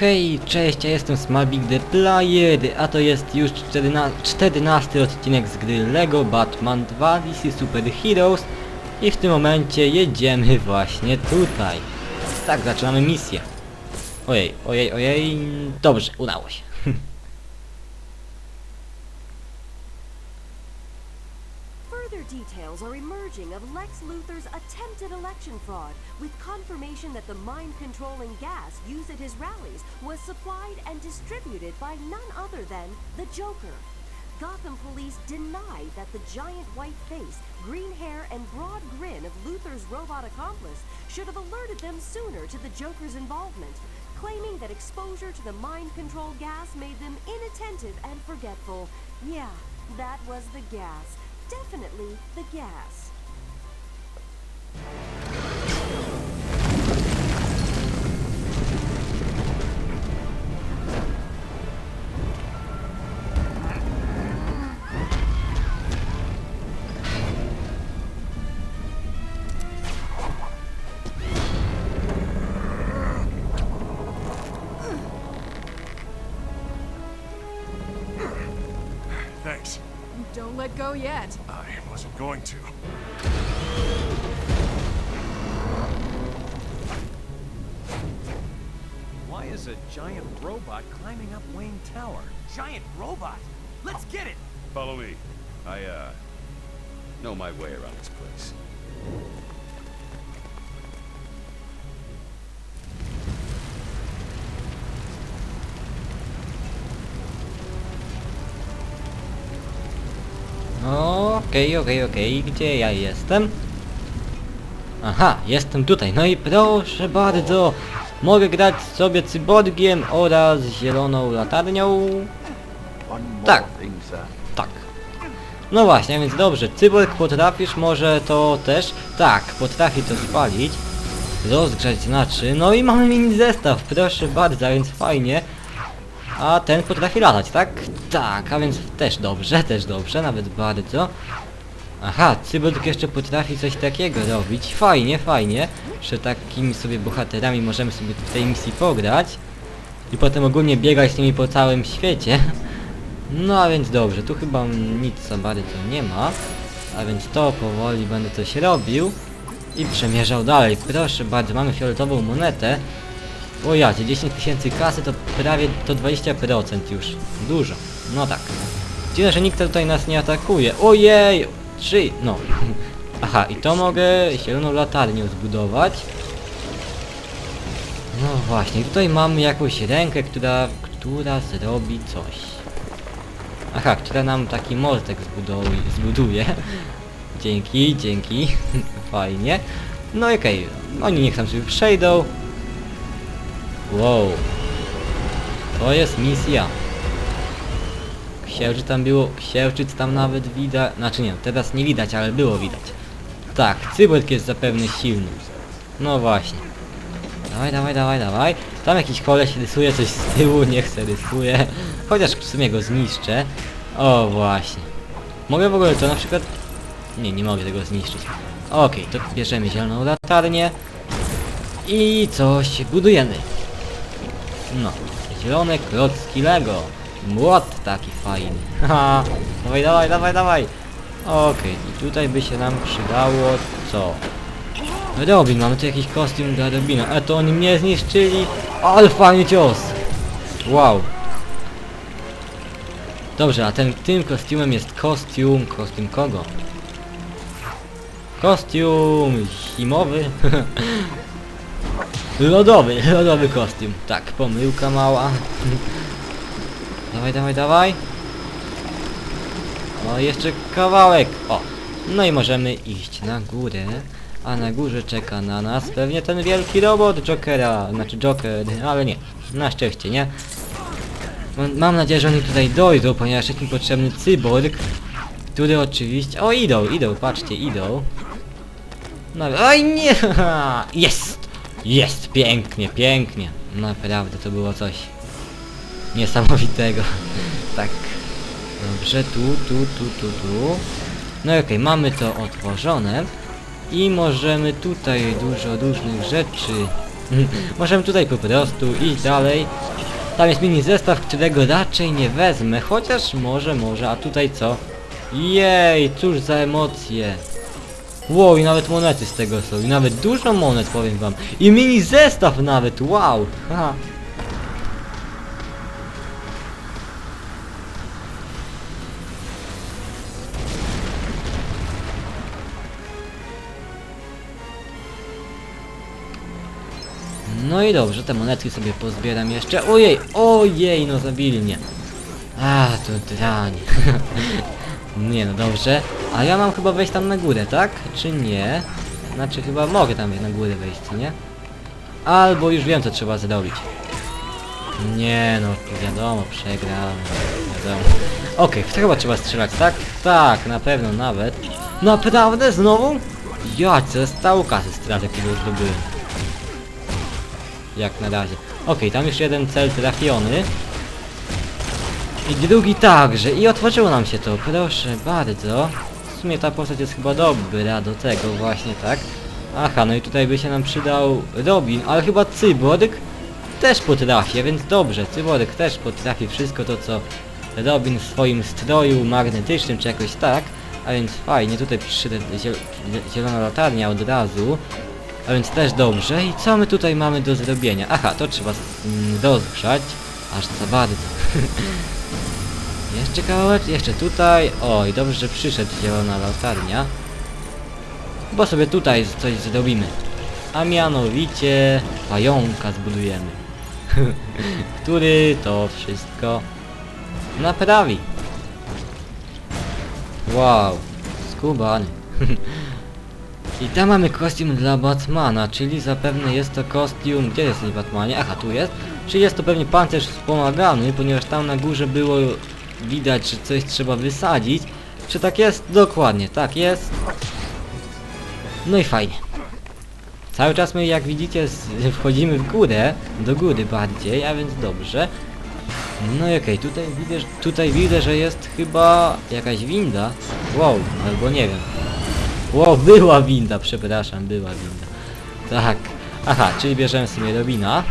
Hej, cześć, ja jestem Smallbig the Player, a to jest już 14, 14 odcinek z gry LEGO Batman 2 DC Super Heroes i w tym momencie jedziemy właśnie tutaj. Tak, zaczynamy misję. Ojej, ojej, ojej, dobrze, udało się. Details are emerging of Lex Luthor's attempted election fraud, with confirmation that the mind-controlling gas used at his rallies was supplied and distributed by none other than the Joker. Gotham police deny that the giant white face, green hair, and broad grin of Luthor's robot accomplice should have alerted them sooner to the Joker's involvement, claiming that exposure to the mind control gas made them inattentive and forgetful. Yeah, that was the gas. Definitely the gas. Don't let go yet. I wasn't going to. Why is a giant robot climbing up Wayne Tower? Giant robot? Let's get it! Follow me. I, uh, know my way around this place. Okej, okej, okej, gdzie ja jestem? Aha, jestem tutaj, no i proszę bardzo, mogę grać sobie cyborgiem oraz zieloną latarnią. Tak, tak. No właśnie, więc dobrze, cyborg potrafisz może to też? Tak, potrafi to spalić. Rozgrzać znaczy, no i mamy mini zestaw, proszę bardzo, więc fajnie. A ten potrafi latać, tak? Tak, a więc też dobrze, też dobrze, nawet bardzo. Aha, cyborg jeszcze potrafi coś takiego robić. Fajnie, fajnie, że takimi sobie bohaterami możemy sobie w tej misji pograć. I potem ogólnie biegać z nimi po całym świecie. No a więc dobrze, tu chyba nic za bardzo nie ma. A więc to powoli będę coś robił. I przemierzał dalej. Proszę bardzo, mamy fioletową monetę. O jacie, 10 tysięcy kasy to prawie to 20% już. Dużo. No tak. Dziwne, że nikt tutaj nas nie atakuje. Ojej! Trzy! No. Aha, i to mogę zieloną latarnię zbudować. No właśnie, tutaj mamy jakąś rękę, która, która zrobi coś. Aha, która nam taki mostek zbuduje. zbuduje. Dzięki, dzięki. Fajnie. No okej, oni niech tam sobie przejdą. Wow. To jest misja. Księżyc tam było, księżyc tam nawet widać, znaczy nie, teraz nie widać, ale było widać. Tak, cyborg jest zapewne silny. No właśnie. Dawaj, dawaj, dawaj, dawaj. Tam jakiś koleś rysuje coś z tyłu, nie chcę rysuje. Chociaż w sumie go zniszczę. O właśnie. Mogę w ogóle to na przykład... Nie, nie mogę tego zniszczyć. Okej, to bierzemy zieloną latarnię. I coś budujemy. No, zielone klocki Lego. Młot taki fajny. Haha, dawaj, dawaj, dawaj, dawaj. Okej, i tutaj by się nam przydało co? Robin, mamy tu jakiś kostium dla Robina. A to oni mnie zniszczyli. Ale fajny cios. Wow. Dobrze, a ten, tym kostiumem jest kostium, kostium kogo? Kostium zimowy. Lodowy, lodowy kostium. Tak, pomyłka mała. dawaj, dawaj, dawaj. O, jeszcze kawałek. O, no i możemy iść na górę. A na górze czeka na nas pewnie ten wielki robot Jokera. Znaczy Joker, ale nie. Na szczęście, nie? Mam- nadzieję, że oni tutaj dojdą, ponieważ jest mi potrzebny cyborg. Który oczywiście... O, idą, idą, patrzcie, idą. No, oj nie! Jest! Jest! Pięknie, pięknie. Naprawdę to było coś niesamowitego. tak. Dobrze, tu, tu, tu, tu, tu. No i okej, mamy to otworzone. I możemy tutaj dużo różnych rzeczy Możemy tutaj po prostu iść dalej. Tam jest mini zestaw, którego raczej nie wezmę, chociaż może, może, a tutaj co? Jej, cóż za emocje. Wow, i nawet monety z tego są, i nawet dużo monet powiem wam. I mini zestaw nawet, wow! Haha. No i dobrze, te monetki sobie pozbieram jeszcze. Ojej, ojej, no zabili mnie. A, to drań. nie no dobrze. A ja mam chyba wejść tam na górę, tak? Czy nie? Znaczy chyba mogę tam na górę wejść, nie? Albo już wiem co trzeba zrobić. Nie no, wiadomo, przegrałem. Wiadomo. Okej, w to chyba trzeba strzelać, tak? Tak, na pewno nawet. Naprawdę? Znowu? Ja, co stało kasy stracę, którą zdobyłem. Jak na razie. Okej, tam już jeden cel trafiony. I drugi także. I otworzyło nam się to, proszę bardzo. W sumie ta postać jest chyba dobra do tego właśnie, tak? Aha, no i tutaj by się nam przydał Robin, ale chyba Cyborg też potrafi, więc dobrze, Cyborg też potrafi wszystko to, co Robin w swoim stroju magnetycznym, czy jakoś tak. A więc fajnie, tutaj przyszedł ziel zielona latarnia od razu. A więc też dobrze. I co my tutaj mamy do zrobienia? Aha, to trzeba mm, rozgrzać. Aż za bardzo. jeszcze kawałek, jeszcze tutaj. Oj, dobrze, że przyszedł zielona latarnia. Bo sobie tutaj coś zrobimy. A mianowicie pająka zbudujemy. Który to wszystko naprawi. Wow, skubany. I tam mamy kostium dla Batmana, czyli zapewne jest to kostium... Gdzie jest Batmanie? Aha, tu jest. Czyli jest to pewnie pancerz wspomagany, ponieważ tam na górze było widać, że coś trzeba wysadzić. Czy tak jest? Dokładnie, tak jest. No i fajnie. Cały czas my, jak widzicie, wchodzimy w górę, do góry bardziej, a więc dobrze. No i okej, tutaj widzę, tutaj widzę, że jest chyba jakaś winda. Wow, albo nie wiem. Wow, była winda, przepraszam, była winda. Tak. Aha, czyli bierzemy sobie Robina.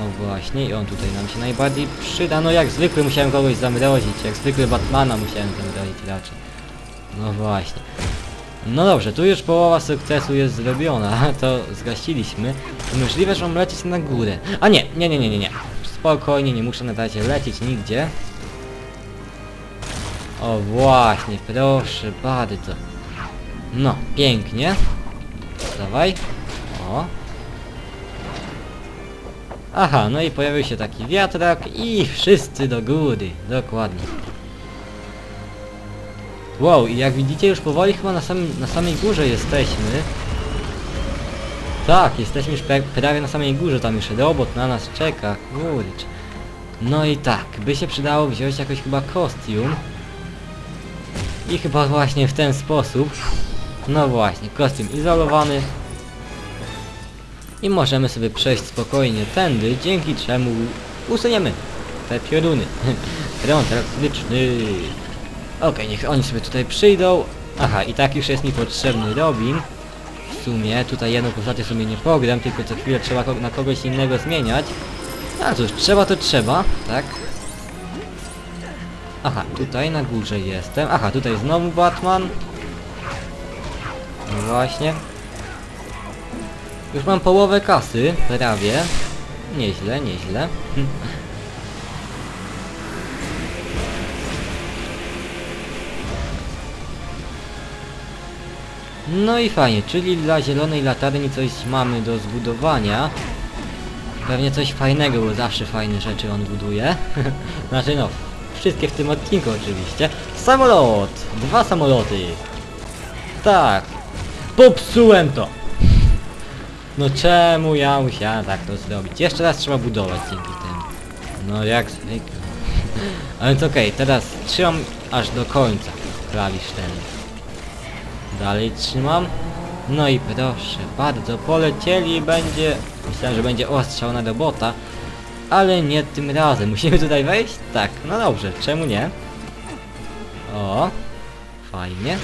O właśnie, i on tutaj nam się najbardziej przyda. No jak zwykle musiałem kogoś zamrozić, jak zwykle Batmana musiałem zamrozić raczej. No właśnie. No dobrze, tu już połowa sukcesu jest zrobiona, to zgasiliśmy. Możliwe, że mam lecieć na górę. A nie, nie, nie, nie, nie, nie. Spokojnie, nie muszę na razie lecieć nigdzie. O właśnie, proszę bardzo. No, pięknie. Dawaj. O. Aha, no i pojawił się taki wiatrak i wszyscy do góry. Dokładnie. Wow, i jak widzicie już powoli chyba na, samym, na samej górze jesteśmy. Tak, jesteśmy już pra prawie na samej górze, tam już robot na nas czeka, kurcz. No i tak, by się przydało wziąć jakoś chyba kostium. I chyba właśnie w ten sposób. No właśnie, kostium izolowany. I możemy sobie przejść spokojnie tędy, dzięki czemu usuniemy te pioruny. Prąd elektryczny. Okej, niech oni sobie tutaj przyjdą. Aha, i tak już jest mi potrzebny Robin. W sumie, tutaj jedną postacię sobie nie pogram, tylko co chwilę trzeba na kogoś innego zmieniać. A cóż, trzeba to trzeba, tak? Aha, tutaj na górze jestem. Aha, tutaj znowu Batman. No właśnie. Już mam połowę kasy, prawie. Nieźle, nieźle. No i fajnie, czyli dla zielonej latarni coś mamy do zbudowania. Pewnie coś fajnego, bo zawsze fajne rzeczy on buduje. znaczy no, wszystkie w tym odcinku oczywiście. Samolot! Dwa samoloty! Tak! Popsułem to! No czemu ja musiałem tak to zrobić? Jeszcze raz trzeba budować dzięki temu. No jak zwykle. A więc okej, teraz trzymam aż do końca klawisz ten. Dalej trzymam. No i proszę, bardzo polecieli będzie... Myślałem, że będzie ostrzał na robota. Ale nie tym razem. Musimy tutaj wejść? Tak, no dobrze, czemu nie? O, fajnie.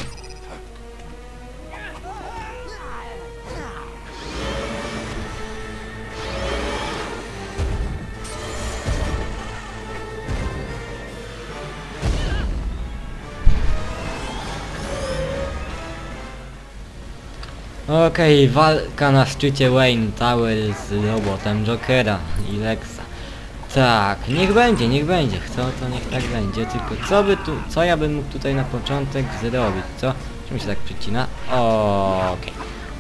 Okej, walka na szczycie Wayne Tower z robotem Jokera i Lexa. Tak, niech będzie, niech będzie. Chcą to niech tak będzie. Tylko co by tu, co ja bym mógł tutaj na początek zrobić, co? Czemu się tak przycina? Okej.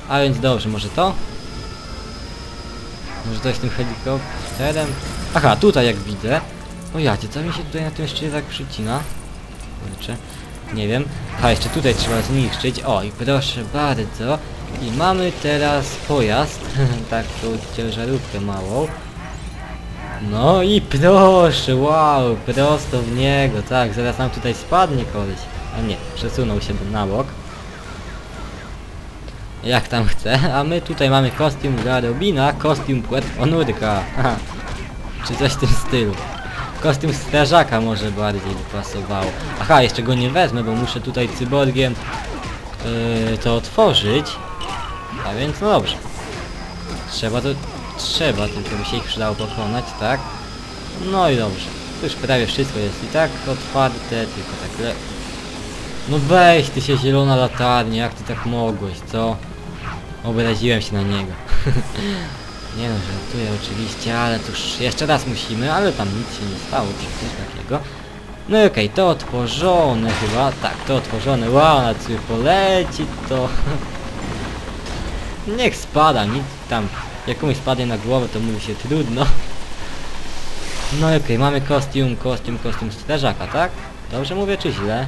A więc dobrze, może to? Może to jest tym helikopterem? Aha, tutaj jak widzę. O jacie, co mi się tutaj na tym szczycie tak przycina? Kurczę, nie wiem. A jeszcze tutaj trzeba zniszczyć. O i proszę bardzo. I mamy teraz pojazd. Taką ciężarówkę małą. No i proszę, wow, prosto w niego, tak, zaraz nam tutaj spadnie koleś. A nie, przesunął się na bok. Jak tam chce, a my tutaj mamy kostium dla Robina, kostium płet onurka. Czy coś w tym stylu. Kostium strażaka może bardziej by pasowało. Aha, jeszcze go nie wezmę, bo muszę tutaj cyborgiem yy, to otworzyć. A więc no dobrze. Trzeba to... Trzeba, tylko by się ich przydało pokonać, tak? No i dobrze. To już prawie wszystko jest i tak otwarte, tylko tak le... No weź ty się zielona latarnia, jak ty tak mogłeś, co? Obraziłem się na niego. nie no, żartuję oczywiście, ale już jeszcze raz musimy, ale tam nic się nie stało przecież takiego. No i okej, to otworzone chyba, tak, to otworzone, wow, na poleci to... Niech spada, nic tam, jak komuś spadnie na głowę, to mówi się trudno. No okej, mamy kostium, kostium, kostium strażaka, tak? Dobrze mówię, czy źle?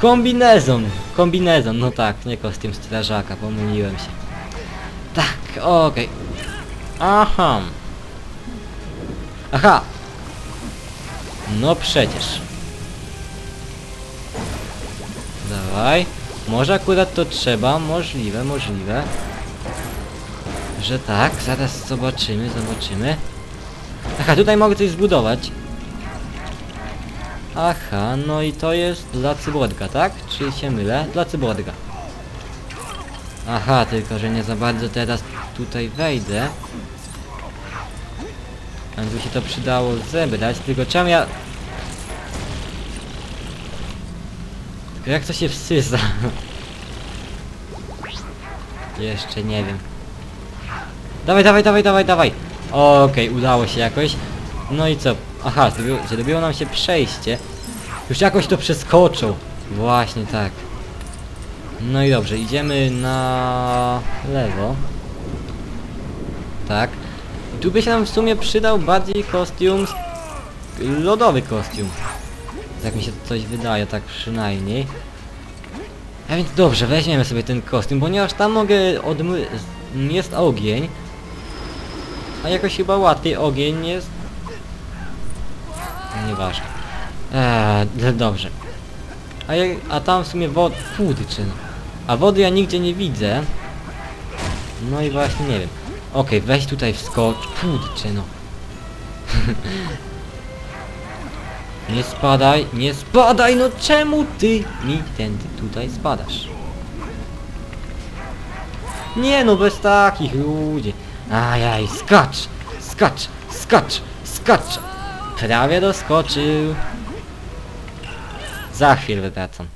Kombinezon! Kombinezon, no tak, nie kostium strażaka, pomyliłem się. Tak, okej. Aha. Aha! No przecież. Dawaj. Może akurat to trzeba, możliwe, możliwe. Że tak, zaraz zobaczymy, zobaczymy. Aha, tutaj mogę coś zbudować. Aha, no i to jest dla cyborga, tak? Czy się mylę? Dla cyborga. Aha, tylko że nie za bardzo teraz tutaj wejdę. By się to przydało zebrać, tylko czemu ja... jak to się wsysa? Jeszcze nie wiem. Dawaj, dawaj, dawaj, dawaj, dawaj! Okej, udało się jakoś. No i co? Aha, zrobiło nam się przejście. Już jakoś to przeskoczył. Właśnie tak. No i dobrze, idziemy na lewo. Tak. Tu by się nam w sumie przydał bardziej kostium... Lodowy kostium. Tak mi się coś wydaje, tak przynajmniej. A więc dobrze, weźmiemy sobie ten kostium, ponieważ tam mogę odmy... jest ogień. A jakoś chyba łatwiej ogień jest... Nieważne. Eee, dobrze. A, a tam w sumie wody... Kurczę no. A wody ja nigdzie nie widzę. No i właśnie nie wiem. Okej, weź tutaj wskocz. No. nie spadaj, nie spadaj, no czemu ty mi tędy tutaj spadasz? Nie no, bez takich ludzi. Ajaj, skacz, skacz, skacz, skacz. Prawie doskoczył. Za chwilę wracam.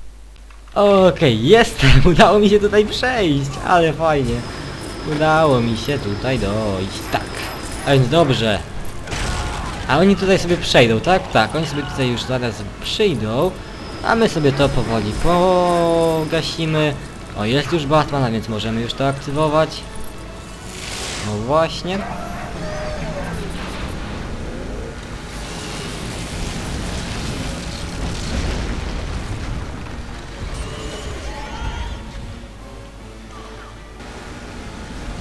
Okej, jestem, udało mi się tutaj przejść, ale fajnie. Udało mi się tutaj dojść, tak. A więc dobrze. A oni tutaj sobie przejdą, tak? Tak, oni sobie tutaj już zaraz przyjdą. A my sobie to powoli pogasimy. O, jest już Batman, a więc możemy już to aktywować. No właśnie.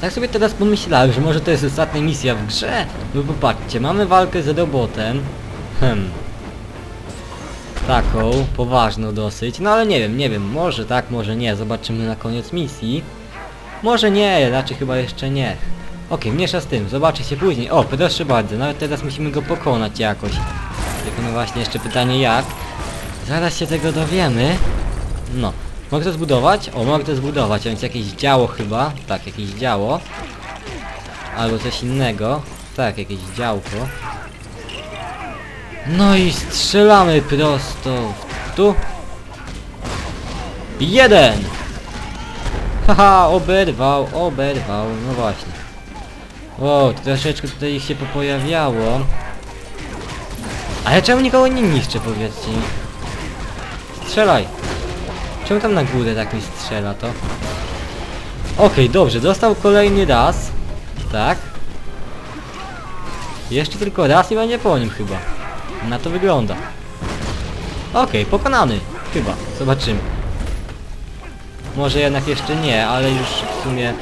Tak sobie teraz pomyślałem, że może to jest ostatnia misja w grze. No popatrzcie, mamy walkę z robotem. Hmm. Taką, poważną dosyć. No ale nie wiem, nie wiem, może tak, może nie. Zobaczymy na koniec misji. Może nie, raczej chyba jeszcze nie. Okej, mniejsza z tym, zobaczy się później. O, proszę bardzo, nawet teraz musimy go pokonać jakoś. Tylko no właśnie, jeszcze pytanie jak. Zaraz się tego dowiemy. No. Mogę to zbudować? O, mogę to zbudować, a więc jakieś działo chyba. Tak, jakieś działo. Albo coś innego. Tak, jakieś działko. No i strzelamy prosto tu. Jeden! Haha, oberwał, oberwał, no właśnie. Wow, troszeczkę tutaj ich się popojawiało. Ale czemu nikogo nie niszczy, powiedzcie mi? Strzelaj! Czemu tam na górę tak mi strzela to? Okej, dobrze, dostał kolejny raz. Tak. Jeszcze tylko raz i będzie po nim chyba. Na to wygląda. Okej, pokonany. Chyba. Zobaczymy. Może jednak jeszcze nie, ale już w sumie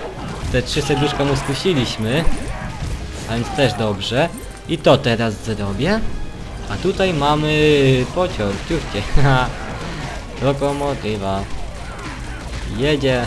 te trzy serduszka mu skusiliśmy. A więc też dobrze. I to teraz zrobię. A tutaj mamy pociąg, ciuchcie. Lokomotywa. Jedzie.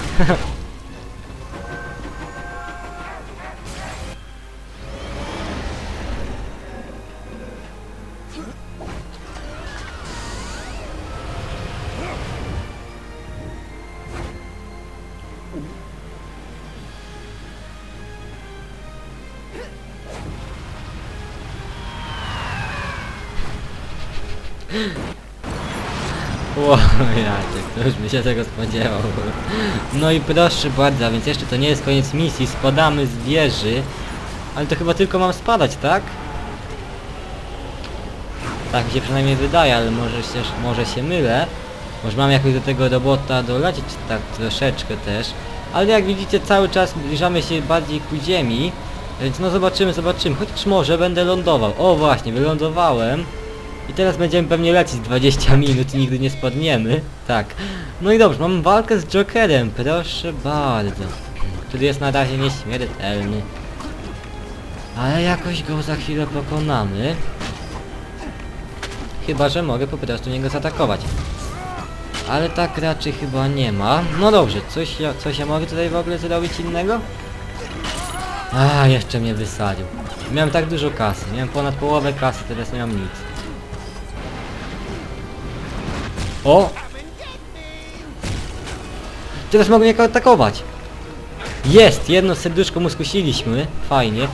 Ło, Jacek, to już by się tego spodziewał. No i proszę bardzo, więc jeszcze to nie jest koniec misji, spadamy z wieży. Ale to chyba tylko mam spadać, tak? Tak mi się przynajmniej wydaje, ale może się, może się mylę. Może mam jakoś do tego robota dolecieć tak troszeczkę też. Ale jak widzicie cały czas zbliżamy się bardziej ku ziemi. Więc no zobaczymy, zobaczymy. Chociaż może będę lądował. O właśnie, wylądowałem. I teraz będziemy pewnie lecieć 20 minut i nigdy nie spadniemy. Tak. No i dobrze, mam walkę z Jokerem, proszę bardzo. Który jest na razie nieśmiertelny. Ale jakoś go za chwilę pokonamy. Chyba, że mogę po prostu niego zaatakować. Ale tak raczej chyba nie ma. No dobrze, coś ja, coś ja mogę tutaj w ogóle zrobić innego? A, jeszcze mnie wysadził. Miałem tak dużo kasy, miałem ponad połowę kasy, teraz nie mam nic. O! Teraz mogę mnie atakować. Jest! Jedno serduszko mu skusiliśmy. Fajnie.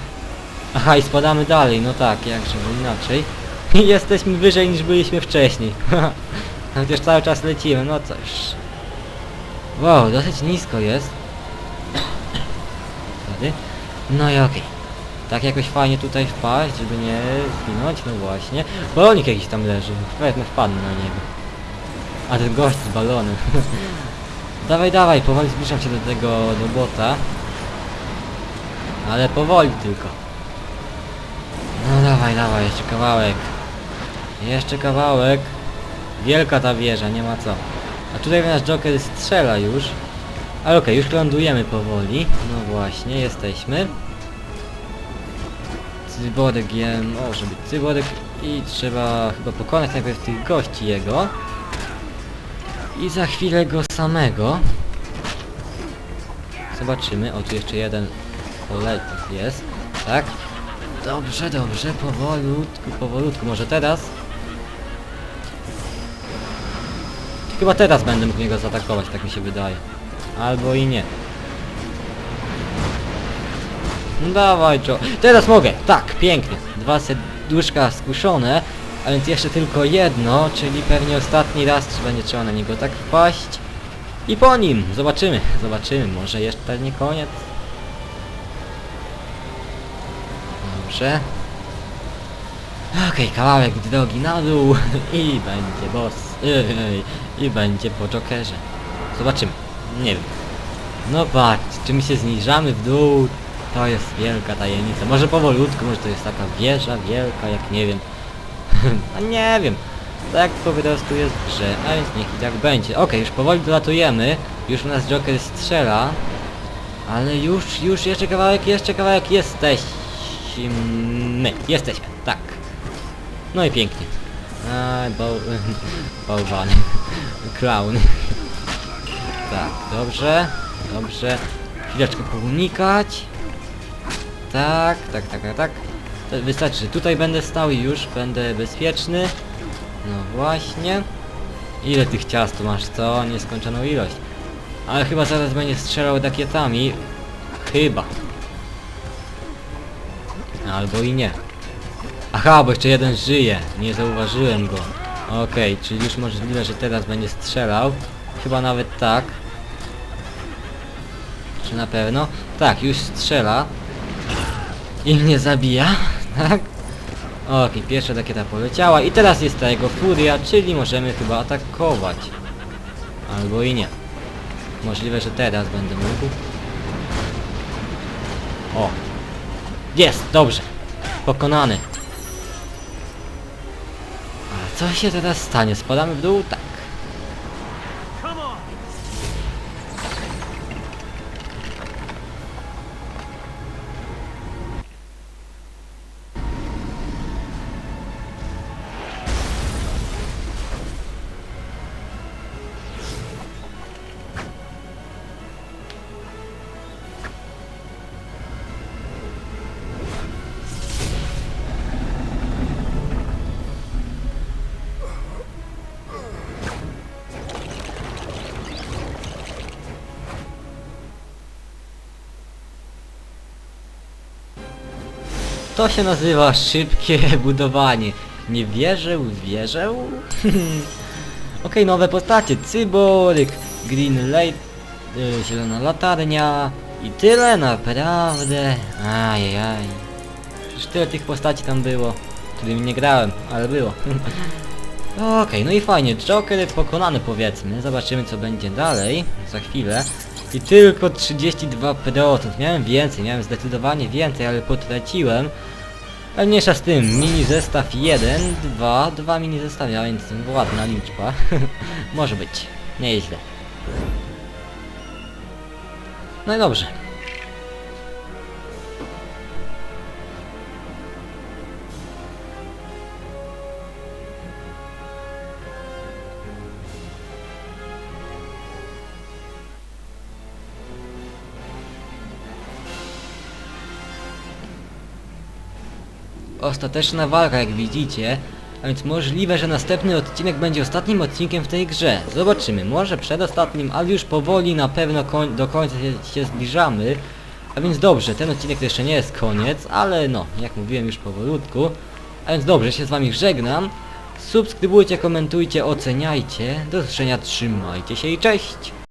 Aha, i spadamy dalej. No tak, jakże bo inaczej. Jesteśmy wyżej niż byliśmy wcześniej. Chociaż cały czas lecimy, no coś. Wow, dosyć nisko jest. No i okej. Tak jakoś fajnie tutaj wpaść, żeby nie zginąć, no właśnie. Balonik jakiś tam leży. Pewnie wpadnę na niego. A ten gość z balonem. dawaj, dawaj, powoli zbliżam się do tego robota. Ale powoli tylko. No dawaj, dawaj, jeszcze kawałek. Jeszcze kawałek. Wielka ta wieża, nie ma co. A tutaj nasz Joker strzela już. Ale okej, już lądujemy powoli. No właśnie, jesteśmy. Cyborgiem, o, żeby cyborg i trzeba chyba pokonać najpierw tych gości jego. I za chwilę go samego. Zobaczymy. O, tu jeszcze jeden poletek jest. Tak? Dobrze, dobrze. Powolutku, powolutku. Może teraz? Chyba teraz będę mógł niego zaatakować, tak mi się wydaje. Albo i nie. No Dawaj, Joe. Teraz mogę! Tak, pięknie. Dwa serduszka skuszone. A więc jeszcze tylko jedno, czyli pewnie ostatni raz będzie trzeba na niego tak wpaść. I po nim! Zobaczymy, zobaczymy, może jeszcze nie koniec. Dobrze. Okej, kawałek drogi na dół i będzie boss. I będzie po Jokerze. Zobaczymy. Nie wiem. No patrz, czy my się zniżamy w dół? To jest wielka tajemnica. Może powolutku, może to jest taka wieża wielka, jak nie wiem. A nie wiem. Tak po prostu jest grze, a więc niech i tak będzie. Okej, już powoli dolatujemy. Już u nas Joker strzela. Ale już, już jeszcze kawałek, jeszcze kawałek jesteśmy. Jesteśmy, tak. No i pięknie. A, bał... bałwany. Clown. tak, dobrze. Dobrze. Chwileczkę pounikać. Tak, tak, tak, tak, tak. To Wystarczy, tutaj będę stał i już będę bezpieczny. No właśnie. Ile tych ciast masz, co? Nieskończoną ilość. Ale chyba zaraz będzie strzelał rakietami. Chyba. Albo i nie. Aha, bo jeszcze jeden żyje. Nie zauważyłem go. Okej, czyli już możliwe, że teraz będzie strzelał. Chyba nawet tak. Czy na pewno? Tak, już strzela. I mnie zabija, tak? Okej, pierwsza rakieta poleciała i teraz jest ta jego furia, czyli możemy chyba atakować. Albo i nie. Możliwe, że teraz będę mógł. O! Jest! Dobrze! Pokonany! A co się teraz stanie? Spadamy w dół? Tak. To się nazywa szybkie budowanie. Nie wierzę, wierzę? Okej, nowe postacie. Cyborg, Green Light, y, zielona latarnia i tyle naprawdę. Ajajaj. Przecież tyle tych postaci tam było, którymi nie grałem, ale było. Okej, no i fajnie, Joker pokonany powiedzmy. Zobaczymy co będzie dalej, za chwilę. I tylko 32%. Miałem więcej, miałem zdecydowanie więcej, ale potraciłem. Ale mniejsza z tym, mini zestaw 1, 2, 2 mini zestawy, a więc ładna liczba. Może być, nieźle. No i dobrze. Ostateczna walka, jak widzicie. A więc możliwe, że następny odcinek będzie ostatnim odcinkiem w tej grze. Zobaczymy, może przedostatnim, ale już powoli na pewno koń do końca się, się zbliżamy. A więc dobrze, ten odcinek to jeszcze nie jest koniec, ale no, jak mówiłem już powolutku. A więc dobrze, się z wami żegnam. Subskrybujcie, komentujcie, oceniajcie. Do zobaczenia, trzymajcie się i cześć!